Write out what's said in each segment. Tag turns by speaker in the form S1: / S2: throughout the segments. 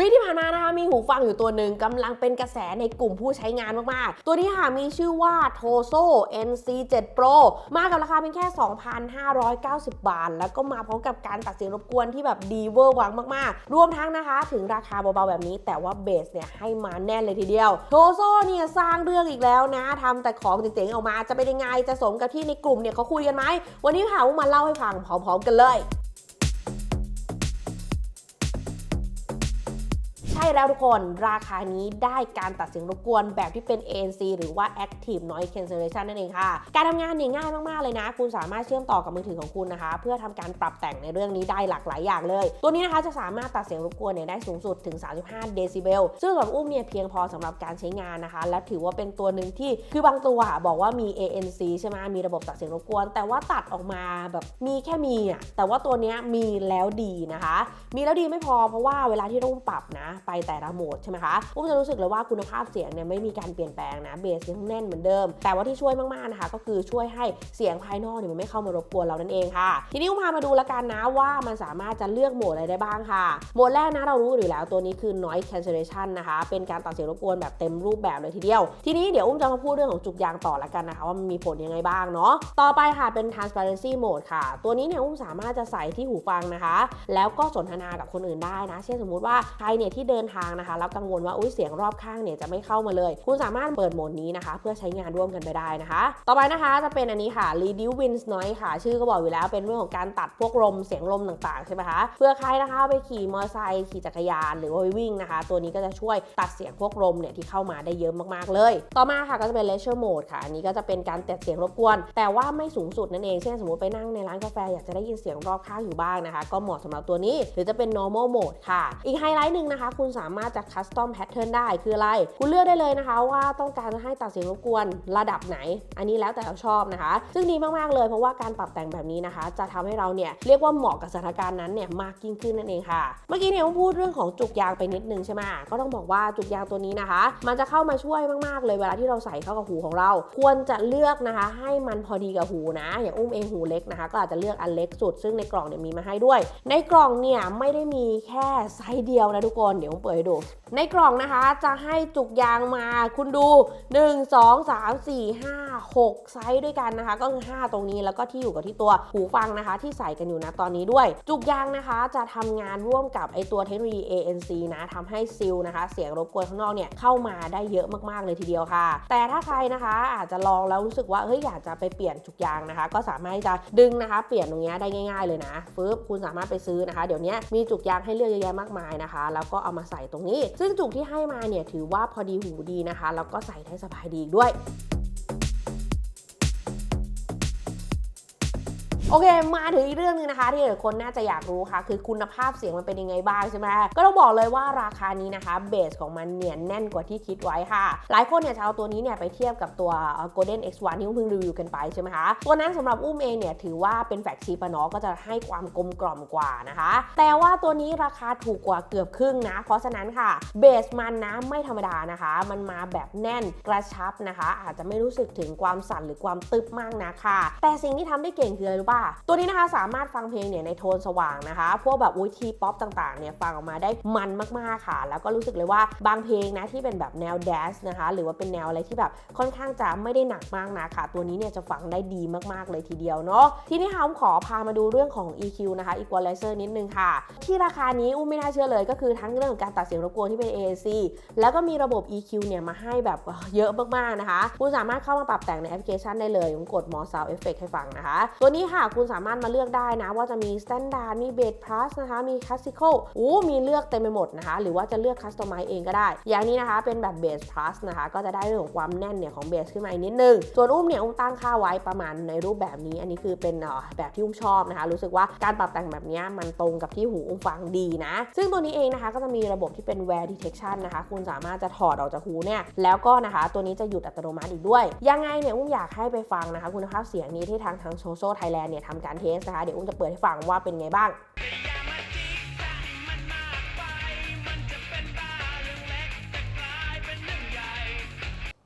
S1: วิที่ผ่านมานะคะมีหูฟังอยู่ตัวหนึ่งกำลังเป็นกระแสในกลุ่มผู้ใช้งานมากๆ ตัวนี้ค่ะมีชื่อว่า Tozo NC7 Pro มากับราคาเพียงแค่ 2,590 บาท แล้วก็มาพร้อมกับการตัดเสียงรบกวนที่แบบดีเวอร์วังมากๆ รวมทั้งนะคะ ถึงราคาเบาๆแบบนี้ แต่ว่าเบสเนี่ยให้มาแน่นเลยทีเดียว Tozo เนี่ยสร้างเรื่องอีกแล้วนะทำแต่ของเจ๋งๆออกมาจะเป็นยังไงจะสมกับที่ในกลุ่มเนี่ยเขาคุยกันไหมวันนี้ค่ะมาเล่าให้ฟังพร้อมๆกันเลย แล้วทุกคนราคานี้ได้การตัดเสียงรบกวนแบบที่เป็น ANC หรือว่า Active Noise Cancellation นั่นเองค่ะ การทำงานเนี่ยง่ายมาก ๆ เลยนะ คุณสามารถเชื่อมต่อกับมือถือของคุณนะคะ เพื่อทำการปรับแต่งในเรื่องนี้ได้หลากหลายอย่างเลย ตัวนี้นะคะจะสามารถตัดเสียงรบกวนเนี่ยได้สูงสุดถึง 35 เดซิเบลซึ่งสำหรับอุ้มเนี่ยเพียงพอสำหรับการใช้งานนะคะ และถือว่าเป็นตัวหนึ่งที่คือบางตัวบอกว่ามี ANC ใช่ไหมมีระบบตัดเสียงรบกวน แต่ว่าตัดออกมาแบบมีแค่มีอะแต่ว่าตัวนี้มีแล้วดีนะคะ มีแล้วดีไม่พอเพราะว่าเวลาที่เราปรับนะไปแต่ละโหมดใช่ไหมคะอุ้มจะรู้สึกเลยว่าคุณภาพเสียงเนี่ยไม่มีการเปลี่ยนแปลงนะเบสยังแน่นเหมือนเดิม แต่ว่าที่ช่วยมากๆนะคะ ก็คือช่วยให้เสียงภายนอกเนี่ยมันไม่เข้ามารบกวนเรานั่นเองค่ะ ทีนี้อุ้มพามาดูละกันนะว่ามันสามารถจะเลือกโหมดอะไรได้บ้างค่ะ โหมดแรกนะเรารู้อยู่แล้วตัวนี้คือ noise cancellation นะคะ เป็นการตัดเสียงรบกวนแบบเต็มรูปแบบเลยทีเดียว ทีนี้เดี๋ยวอุ้มจะมาพูดเรื่องของจุกยางต่อละกันนะคะว่ามันมีผลยังไงบ้างเนาะต่อไปค่ะเป็น transparency mode ค่ะ ตัวนี้เนี่ยอุ้มสามารถจะใส่ที่หูฟังนะคะ แล้วก็สนทนากับคนอื่นได้นะ เช่นสมมุติว่าใครเนี่ยที่เดินทางนะคะแล้วกังวลว่าอุ้ยเสียงรอบข้างเนี่ยจะไม่เข้ามาเลย คุณสามารถเปิดโหมดนี้นะคะ เพื่อใช้งานร่วมกันไปได้นะคะ ต่อไปนะคะจะเป็นอันนี้ค่ะ reduce wind noise ค่ะ ชื่อก็บอกอยู่แล้วเป็นเรื่องของการตัดพวกลมเสียงลมต่างๆใช่ไหมคะเพื่อใครนะคะไปขี่มอเตอร์ไซค์ขี่จักรยานหรือว่าไปวิ่งนะคะ ตัวนี้ก็จะช่วยตัดเสียงพวกลมเนี่ยที่เข้ามาได้เยอะมากๆเลย ต่อมาค่ะก็จะเป็น leisure mode ค่ะอันนี้ก็จะเป็นการตัดเสียงรบกวน แต่ว่าไม่สูงสุดนั่นเองเช่นสมมติไปนั่งในร้านกาแฟอยากจะได้ยินเสียงรอบข้างอยู่บ้างนะคะ ก็เหมาะสำหรับตัวนี้ หรือจะเป็น normal mode ค่ะ อีกไฮไลท์หนึ่งนะคะคุณสามารถจะ custom pattern ได้คืออะไร คุณเลือกได้เลยนะคะ ว่าต้องการจะให้ตัดเสียงรบกวนระดับไหน อันนี้แล้วแต่เราชอบนะคะ ซึ่งดีมากๆเลยเพราะว่าการปรับแต่งแบบนี้นะคะ จะทำให้เราเนี่ยเรียกว่าเหมาะกับสถานการณ์นั้นเนี่ยมากยิ่งขึ้นนั่นเองค่ะ เมื่อกี้เนี่ยผมพูดเรื่องของจุกยางไปนิดนึงใช่ไหมก็ต้องบอกว่าจุกยางตัวนี้นะคะ มันจะเข้ามาช่วยมากๆเลยเวลาที่เราใส่เข้ากับหูของเรา ควรจะเลือกนะคะ ให้มันพอดีกับหูนะ อย่างอุ้มเองหูเล็กนะคะ ก็อาจจะเลือกอันเล็กสุด ซึ่งในกล่องเนี่ยมีมาให้ด้วย ในกล่องเนี่ยไม่ได้มีแค่ไซส์เดียวนะทุกคนเดี๋ยวเปิดให้ดู ในกล่องนะคะจะให้จุกยางมาคุณดู 1 2 3 4 5 6 ไซส์ด้วยกันนะคะ ก็คือ 5 ตรงนี้แล้วก็ที่อยู่กับที่ตัวหูฟังนะคะ ที่ใส่กันอยู่นะตอนนี้ด้วย จุกยางนะคะจะทำงานร่วมกับไอตัวเทคโนโลยี ANC นะทำให้ซิลนะคะ เสียงรบกวนข้างนอกเนี่ยเข้ามาได้เยอะมากๆเลยทีเดียวค่ะ แต่ถ้าใครนะคะอาจจะลองแล้วรู้สึกว่าเฮ้ยอยากจะไปเปลี่ยนจุกยางนะคะ ก็สามารถที่จะดึงนะคะ เปลี่ยนตรงนี้ได้ง่าย ๆเลยนะปึ๊บคุณสามารถไปซื้อนะคะ เดี๋ยวนี้มีจุกยางให้เลือกเยอะแยะมากมายนะคะ แล้วก็เอามาใส่ตรงนี้ ซึ่งจุกที่ให้มาเนี่ยถือว่าพอดีหูดีนะคะ แล้วก็ใส่ได้สบายดีอีกด้วย โอเค มาถึงอีกเรื่องหนึงนะคะ ที่หลายคนน่าจะอยากรู้ค่ะ คือคุณภาพเสียงมันเป็นยังไงบ้างใช่ไหมก็ต้องบอกเลยว่าราคานี้นะคะเบสของมันเนี่ยแน่นกว่าที่คิดไว้ค่ะ หลายคนเนี่ยจะเอาตัวนี้เนี่ยไปเทียบกับตัว Golden X1 ที่อุ้มเพิ่งรีวิวกันไปใช่ไหมคะตัวนั้นสำหรับอุ้มเองเนี่ยถือว่าเป็นแฟกชีปะเนาะก็จะให้ความกลมกล่อมกว่านะคะ แต่ว่าตัวนี้ราคาถูกกว่าเกือบครึ่งนะ เพราะฉะนั้นค่ะเบสมันนะไม่ธรรมดานะคะ มันมาแบบแน่นกระชับนะคะ อาจจะไม่รู้สึกถึงความสั่นหรือความตึบมากนะค่ะ แต่สิ่งที่ทำได้เก่งคืออะไรรู้ป่ะตัวนี้นะคะสามารถฟังเพลงเนี่ยในโทนสว่างนะคะ พวกแบบอุ้ยทีป๊อปต่างๆเนี่ยฟังออกมาได้มันมากๆค่ะ แล้วก็รู้สึกเลยว่าบางเพลงนะที่เป็นแบบแนวแดนซ์นะคะ หรือว่าเป็นแนวอะไรที่แบบค่อนข้างจะไม่ได้หนักมากนะค่ะ ตัวนี้เนี่ยจะฟังได้ดีมากๆเลยทีเดียวเนาะทีนี้ค่ะผมขอพามาดูเรื่องของ EQ นะคะ Equalizer นิดนึงค่ะ ที่ราคานี้อุ้มไม่น่าเชื่อเลยก็คือทั้งเรื่องของการตัดเสียงรบกวนที่เป็น AAC แล้วก็มีระบบ EQ เนี่ยมาให้แบบเยอะมากๆนะคะ คุณสามารถเข้ามาปรับแต่งในแอปพลิเคชันได้เลยผมกด More Sound Effect ให้ฟังนะคะ ตัวนี้ค่ะคุณสามารถมาเลือกได้นะว่าจะมี Standard มี Bass Plus นะคะ มี Classical อู้มีเลือกเต็มไปหมดนะคะ หรือว่าจะเลือก Customize เองก็ได้ อย่างนี้นะคะเป็นแบบ Bass Plus นะคะ ก็จะได้เรื่องของความแน่นเนี่ยของเบสขึ้นมาอีกนิดนึง ส่วนอุ้มเนี่ยอุ้มตั้งค่าไว้ประมาณในรูปแบบนี้ อันนี้คือเป็นแบบที่อุ้มชอบนะคะ รู้สึกว่าการปรับแต่งแบบนี้มันตรงกับที่หูอุ้มฟังดีนะ ซึ่งตัวนี้เองนะคะก็จะมีระบบที่เป็น wear detection นะคะ คุณสามารถจะถอดออกจากหูเนี่ยแล้วก็นะคะตัวนี้จะหยุดอัตโนมัติอีกด้วย ยังไงเนี่ยอุ้มอยากให้ไปฟังนะคะ คุณภาพเสียงนี้ที่ทางทางโชโซไทยแลนด์เนี่ยทำการเทสนะคะ เดี๋ยวอุ้มจะเปิดให้ฟังว่าเป็นไงบ้าง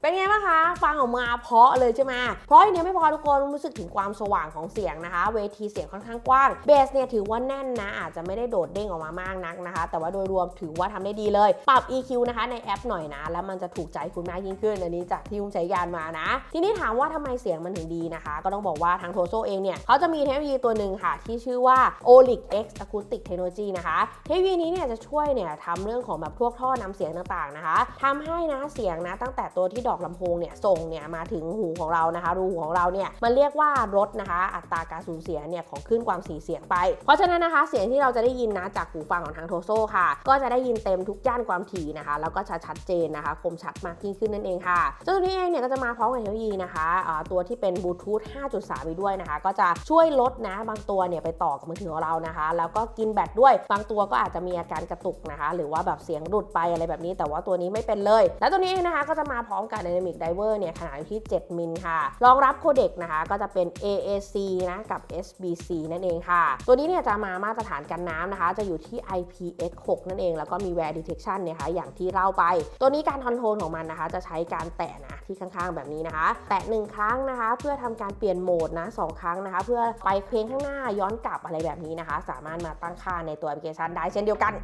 S1: เป็นไงบ้างคะ ฟังออกมาเพาะเลยใช่ไหมเพราะอย่างเดียวไม่พอทุกคนรู้สึกถึงความสว่างของเสียงนะคะ เวทีเสียงค่อนข้างกว้างเบสเนี่ยถือว่าแน่นนะ อาจจะไม่ได้โดดเด้งออกมามากนักนะคะ แต่ว่าโดยรวมถือว่าทำได้ดีเลย ปรับ EQ นะคะในแอปหน่อยนะ แล้วมันจะถูกใจคุณมากยิ่งขึ้น อันนี้จากที่อุ้มใช้ยานมานะ ทีนี้ถามว่าทำไมเสียงมันถึงดีนะคะ ก็ต้องบอกว่าทางโทโซเองเนี่ยเขาจะมีเทคโนโลยีตัวหนึ่งค่ะ ที่ชื่อว่า OLIC X Acoustic Technology นะคะเทคโนโลยีนี้เนี่ยจะช่วยเนี่ยทำเรื่องของแบบพวกท่อนำเสียงต่างๆนะคะทำให้นะเสียงนะตั้งแต่ตัวที่ดอกลำโพงเนี่ยส่งเนี่ยมาถึงหูของเรานะคะ รูหูของเราเนี่ยมันเรียกว่าลดนะคะ อัตราการสูญเสียเนี่ยของคลื่นความถี่เสียงไป เพราะฉะนั้นนะคะเสียงที่เราจะได้ยินนะจากหูฟังของทางโทโซค่ะ ก็จะได้ยินเต็มทุกย่านความถี่นะคะ แล้วก็ชัดชัดเจนนะคะ คมชัดมากยิ่งขึ้นนั่นเองค่ะเจ้าตัวนี้เองเนี่ยก็จะมาพร้อมกับเทคโนโลยีนะคะตัวที่เป็นบลูทูธ 5.3 ไปด้วยนะคะ ก็จะช่วยลดนะบางตัวเนี่ยไปต่อกับมือถือของเรานะคะ แล้วก็กินแบตด้วย บางตัวก็อาจจะมีอาการกระตุกนะคะ หรือว่าแบบเสียงหลุดไปอะไรแบบนี้ แต่ว่าตัวนี้ไม่เป็นเลย แล้วตัวนี้เองนะคะก็จะมาพร้อมกับ Dynamic Driver เนี่ยขนาดอยู่ที่ 7 มิลค่ะ รองรับโคเด็กนะคะก็จะเป็น AAC นะกับ SBC นั่นเองค่ะ ตัวนี้เนี่ยจะมามาตรฐานกันน้ำนะคะ จะอยู่ที่ IPX6 นั่นเอง แล้วก็มี Wear Detection เนี่ยค่ะอย่างที่เล่าไป ตัวนี้การคอนโทรลของมันนะคะ จะใช้การแตะนะที่ข้างๆแบบนี้นะคะ แตะหนึ่งครั้งนะคะ เพื่อทำการเปลี่ยนโหมดนะสองครั้งนะคะ เพื่อไปเพลงข้างหน้าย้อนกลับอะไรแบบนี้นะคะ สามารถมาตั้งค่าในตัวแอปพลิเคชันได้เช่นเดียวกัน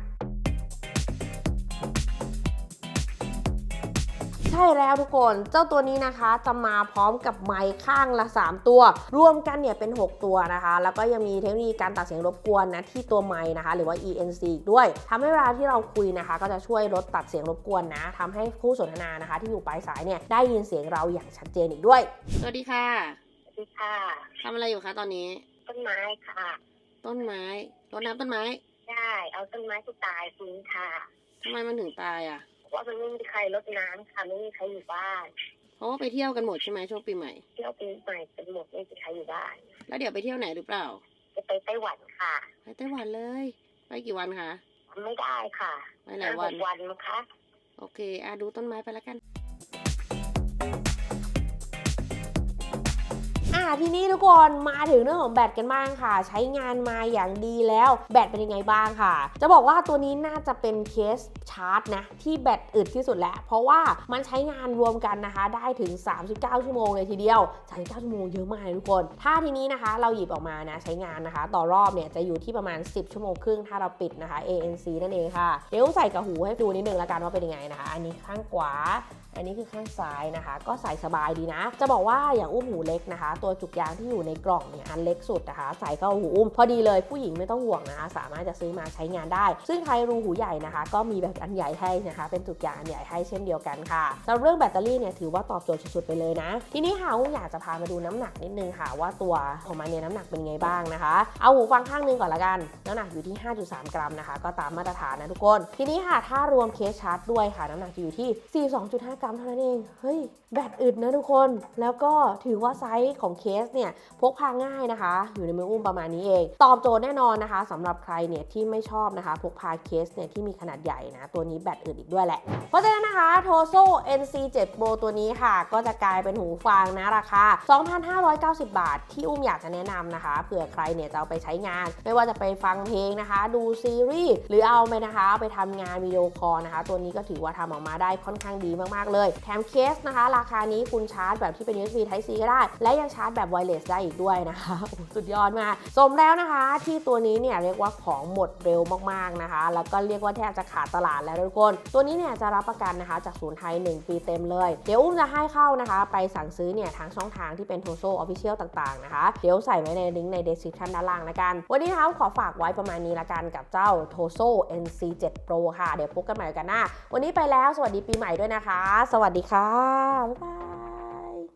S1: ช่แล้วทุกคน เจ้าตัวนี้นะคะจะมาพร้อมกับไมค์ข้างละ 3 ตัว รวมกันเนี่ยเป็น 6 ตัวนะคะ แล้วก็ยังมีเทคโนโลยีการตัดเสียงรบกวนนะที่ตัวไมค์นะคะ หรือว่า ENC อีกด้วยทำให้เวลาที่เราคุยนะคะ ก็จะช่วยลดตัดเสียงรบกวนนะทำให้คู่สนทนานะคะ ที่อยู่ปลายสายเนี่ยได้ยินเสียงเราอย่างชัดเจนอีกด้วย สวัสดีค่ะ
S2: สวัสดีค่ะ
S1: ทำอะไรอยู่คะตอนนี้
S2: ต้นไม้ค่ะ
S1: ต้นไม้รดน้ำต้นไม้
S2: ได้ เอาต้นไม้ที่ตายทิ้งค่ะ
S1: ทำไมมันถึงตายอะ
S2: เพราะว่ามันไม่มีใครรดน้ำค่ะไม่มีใครอยู่บ้าน
S1: เพราะว่าไปเที่ยวกันหมดใช่ไหมช่วงปีใหม่
S2: เที่ยวปีใหม่เป็นหมดไม่มีใครอยู่บ้าน
S1: แล้วเดี๋ยวไปเที่ยวไหนหรือเปล่า
S2: จะไปไต้หวันค่ะ
S1: ไปไต้หวันเลย ไปกี่วันคะ
S2: ไม่ได้ค่ะ
S1: ไปหลายวัน
S2: ห้กวันมั้งคะ
S1: โอเคอะดูต้นไม้ไปแล้วกันอะทีนี้ทุกคนมาถึงเรื่องของแบตกันบ้างค่ะ ใช้งานมาอย่างดีแล้วแบตเป็นยังไงบ้างค่ะ จะบอกว่าตัวนี้น่าจะเป็นเคสชาร์จนะที่แบตอึดที่สุดแล้วเพราะว่ามันใช้งานรวมกันนะคะ ได้ถึง 39 ชั่วโมงเลยทีเดียว 39 ชั่วโมงเยอะมากเลยทุกคน ถ้าทีนี้นะคะ เราหยิบออกมานะใช้งานนะคะ ต่อรอบเนี่ยจะอยู่ที่ประมาณ 10 ชั่วโมงครึ่งถ้าเราปิดนะคะ ANC นั่นเองค่ะ เดี๋ยวใส่กับหูให้ดูนิดนึงละกันว่าเป็นยังไงนะคะ อันนี้ข้างขวาอันนี้คือข้างซ้ายนะคะ ก็ใส่สบายดีนะ จะบอกว่าอย่างอุ้มหูเล็กนะคะ ตัวจุกยางที่อยู่ในกล่องเนี่ยอันเล็กสุดนะคะ ใส่เข้าหูอุ้มพอดีเลยผู้หญิงไม่ต้องห่วงนะคะสามารถจะซื้อมาใช้งานได้ ซึ่งใครรูหูใหญ่นะคะ ก็มีแบบอันใหญ่ให้นะคะ เป็นจุกยางอันใหญ่ให้เช่นเดียวกันค่ะสำหรับเรื่องแบตเตอรี่เนี่ยถือว่าตอบโจทย์สุดๆไปเลยนะ ทีนี้ค่ะอุ้มอยากจะพามาดูน้ำหนักนิดนึงค่ะว่าตัวของมันเนี่ยน้ำหนักเป็นไงบ้างนะคะ เอาหูฟังข้างนึงก่อนละกันน้ำหนักอยู่ที่ 5.3 กรัมนะคะ ก็ตามมาตรฐานนะทุกคน ทีนี้ค่ะถ้ารวมเคสชาร์จด้วยค่ะน้ำหนักจะอยู่ที่ 42.5 กรัมเท่านั้นเองเฮ้ยแบตอึดนะทุกคน แล้วก็ถือว่าไซส์ของเคสเนี่ยพกพาง่ายนะคะ อยู่ในมืออุ้มประมาณนี้เอง ตอบโจทย์แน่นอนนะคะสำหรับใครเนี่ยที่ไม่ชอบนะคะ พกพาเคสเนี่ยที่มีขนาดใหญ่นะตัวนี้แบตอึดอีกด้วยแหละ เพราะฉะนั้นนะคะ Toso NC7 Pro ตัวนี้ค่ะ ก็จะกลายเป็นหูฟังนะราคา 2,590 บาท ที่อุ้มอยากจะแนะนำนะคะเผื่อใครเนี่ยจะเอาไปใช้งาน ไม่ว่าจะไปฟังเพลงนะคะ ดูซีรีส์หรือเอาไปนะคะไปทำงานวิดีโอคอลนะคะ ตัวนี้ก็ถือว่าทำออกมาได้ค่อนข้างดีมากๆเลย แถมเคสนะคะ ราคานี้คุณชาร์จแบบที่เป็น USB Type C ก็ได้ และยังชาร์จแบบไวเลสได้อีกด้วยนะคะสุดยอดมากสมแล้วนะคะ ที่ตัวนี้เนี่ยเรียกว่าของหมดเร็วมากๆนะคะ แล้วก็เรียกว่าแทบจะขาดตลาดแล้วทุกคน ตัวนี้เนี่ยจะรับประกันนะคะจากศูนย์ไทย 1 ปีเต็มเลย เดี๋ยวอุ้มจะให้เข้านะคะ ไปสั่งซื้อเนี่ยทางช่องทางที่เป็นโทโซออฟฟิเชียลต่างๆนะคะ เดี๋ยวใส่ไว้ในลิงก์ในเดสคริปชันด้านล่างละกัน วันนี้นะคะขอฝากไว้ประมาณนี้ละกันกับเจ้าโทโซ NC7 Pro ค่ะ เดี๋ยวพบกันใหม่กันหน้า วันนี้ไปแล้วสวัสดีปีใหม่ด้วยนะคะ สวัสดีค่ะบ๊ายบาย